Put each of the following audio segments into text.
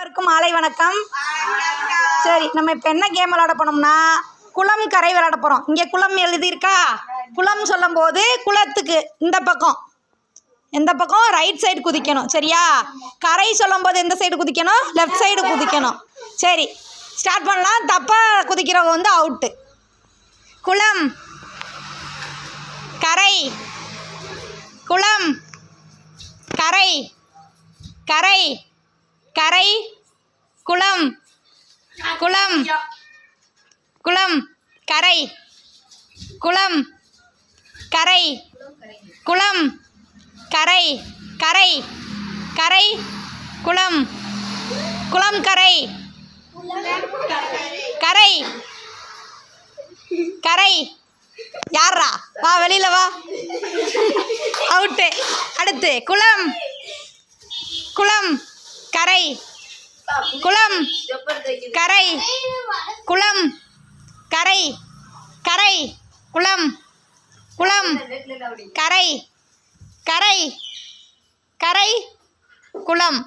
எல்லாருக்கும் மாலை வணக்கம். சரி நம்ம இப்போ என்ன கேம் விளையாட போனோம்னா குளம் கரை விளையாட போகிறோம் இங்கே குளம் எழுதியிருக்கா? குளம் சொல்லும்போது குளத்துக்கு இந்த பக்கம். எந்த பக்கம் ரைட் சைடு குதிக்கணும் சரியா? கரை சொல்லும்போது எந்த சைடு குதிக்கணும்? லெஃப்ட் சைடு குதிக்கணும். சரி ஸ்டார்ட் பண்ணலாம். தப்பாக குதிக்கிறவங்க வந்து அவுட்டு குளம். கரை. குளம். கரை. கரை. கரை குளம் குளம் குளம் கரை குளம் கரை குளம் கரை கரை கரை குளம் குளம் கரை கரை கரை. யாரா வா வெளியில வா. அவுட்டு அடுத்து குளம் குளம் கரை. குளம். கரை. குளம். கரை. கரை. குளம். குளம். கரை. கரை. கரை. குளம்.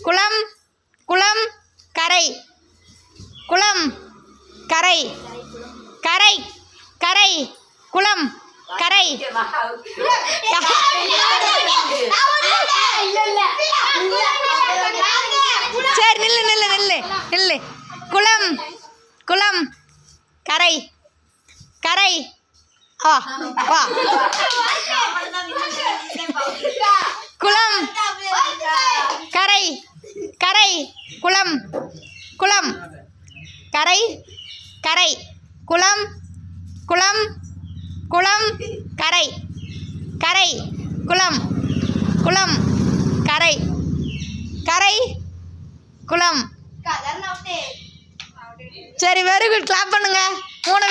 குளம். குளம். கரை. குளம். கரை. கரை. கரை. குளம். கரை. சரி நில்லு நில்லு நில்லு நில்லு. குளம் குளம். கரை கரை. வா வா. குளம் கரை கரை. குளம் குளம். கரை கரை. குளம் குளம் குளம். கரை கரை. குளம் குளம் கரை கரை குளம் சரி வெரி குட் கிளாப் பண்ணுங்க. மூணு